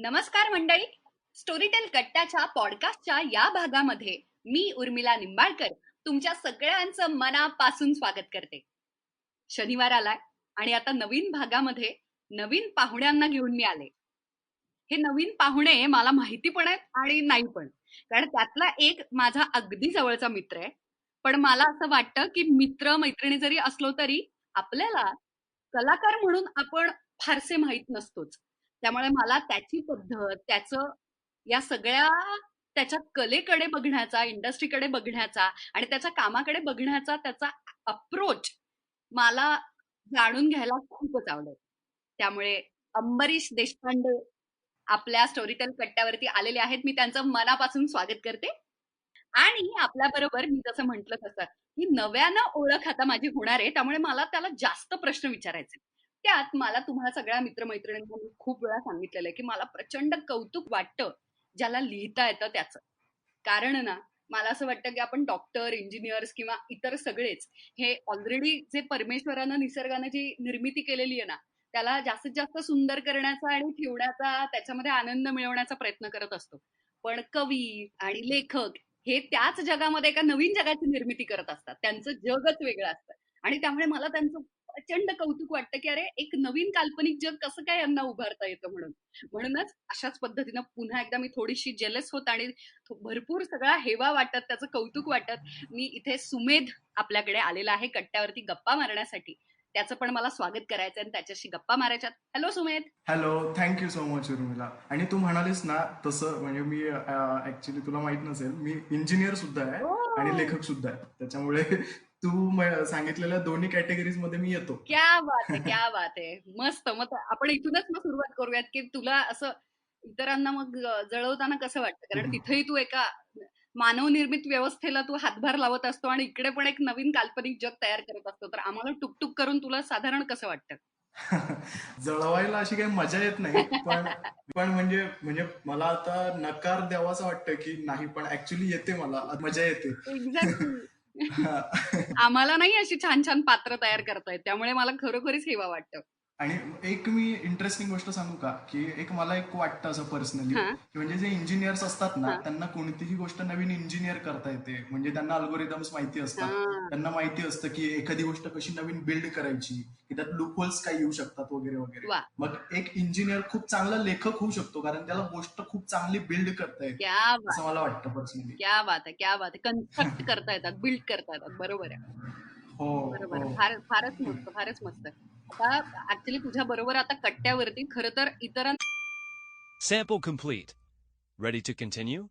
नमस्कार मंडळी. स्टोरीटेल कट्ट्याच्या पॉडकास्टच्या या भागामध्ये मी उर्मिला निंबाळकर तुमच्या सगळ्यांचं मनापासून स्वागत करते. शनिवार आलाय आणि आता नवीन भागामध्ये नवीन पाहुण्यांना घेऊन मी आले. हे नवीन पाहुणे मला माहिती पण आहेत आणि नाही पण. कारण त्यातला एक माझा अगदी जवळचा मित्र आहे. पण मला असं वाटतं की मित्र मैत्रिणी जरी असलो तरी आपल्याला कलाकार म्हणून आपण फारसे माहीत नसतोच. त्यामुळे मला त्याची पद्धत त्याचं या सगळ्या त्याच्या कलेकडे बघण्याचा इंडस्ट्रीकडे बघण्याचा आणि त्याच्या कामाकडे बघण्याचा त्याचा अप्रोच मला जाणून घ्यायला खूपच आवडेल. त्यामुळे अंबरीश देशपांडे आपल्या स्टोरीटेल कट्ट्यावरती आलेले आहेत. मी त्यांचं मनापासून स्वागत करते. आणि आपल्या बरोबर मी जसं म्हंटल तसं की नव्यानं ओळख आता माझी होणार आहे. त्यामुळे मला त्याला जास्त प्रश्न विचारायचे त्यात मला तुम्हाला सगळ्या मित्रमैत्रिणींना मी खूप वेळा सांगितलेलं आहे की मला प्रचंड कौतुक वाटतं ज्याला लिहिता येतं त्याचं. कारण ना मला असं वाटतं की आपण डॉक्टर इंजिनियर्स किंवा इतर सगळेच हे ऑलरेडी जे परमेश्वरानं निसर्गानं जी निर्मिती केलेली आहे ना त्याला जास्तीत जास्त सुंदर करण्याचा आणि ठेवण्याचा त्याच्यामध्ये आनंद मिळवण्याचा प्रयत्न करत असतो. पण कवी आणि लेखक हे त्याच जगामध्ये एका नवीन जगाची निर्मिती करत असतात. त्यांचं जगच वेगळं असतं. आणि त्यामुळे मला त्यांचं प्रचंड कौतुक वाटतं की अरे एक नवीन काल्पनिक जग कसं काय यांना उभारता येतं म्हणून. म्हणूनच अशाच पद्धतीनं पुन्हा एकदा मी थोडीशी जेलस होत आणि भरपूर सगळा हेवा वाटत त्याचं कौतुक वाटत मी इथे सुमेध आपल्याकडे आलेला आहे कट्ट्यावरती गप्पा मारण्यासाठी. त्याचं पण मला स्वागत करायचं आणि त्याच्याशी गप्पा मारायच्यात. Hello Sumedh. Hello thank you so much Urmila. आणि तू म्हणालीस ना तसं म्हणजे मी ऍक्च्युली तुला माहीत नसेल मी इंजिनियर सुद्धा आहे आणि लेखक सुद्धा आहे. त्याच्यामुळे तू सांगितलेल्या दोन्ही कॅटेगरीजमध्ये मी येतो. क्या बात आहे क्या बात आहे. मस्त मग आपण इथूनच मग सुरुवात करूयात की तुला असं इतरांना मग जळवताना कसं वाटतं? कारण. तिथेही तू एका मानवनिर्मित व्यवस्थेला तू हातभार लावत असतो आणि इकडे पण एक नवीन काल्पनिक जग तयार करत असतो तर आम्हाला टुकटुक करून तुला साधारण कसं वाटतं? जळवायला अशी काही मजा येत नाही पण पण म्हणजे म्हणजे मला आता नकार द्यावासा वाटतं की नाही पण ऍक्च्युली येते मला मजा येते. आम्हाला नाही अशी छान छान पात्र तयार करतायत त्यामुळे मला खरोखरीच हेवा वाटतं. आणि एक मी इंटरेस्टिंग गोष्ट सांगू का? की एक मला एक वाटतं असं पर्सनली. की म्हणजे जे इंजिनियर्स असतात ना. त्यांना कोणतीही गोष्ट नवीन इंजिनियर करता येते. म्हणजे त्यांना अल्गोरिदम्स माहिती असतात. त्यांना माहिती असतं की एखादी गोष्ट कशी नवीन बिल्ड करायची की त्यात लूपहोल्स काय येऊ शकतात वगैरे वगैरे. मग एक इंजिनियर खूप चांगला लेखक होऊ शकतो कारण त्याला गोष्ट खूप चांगली बिल्ड करता येते. असं मला वाटतं पर्सनली क्या बात आहे क्या बात आहे. कन्स्ट्रक्ट करता येतात बिल्ड करता येतात. बरोबर आहे. हो बरोबर हो. फार फारच मस्त फारच मस्त. आता ऍक्च्युली तुझ्या बरोबर आता कट्ट्यावरती खर तर इतरांना Sample complete. Ready to continue?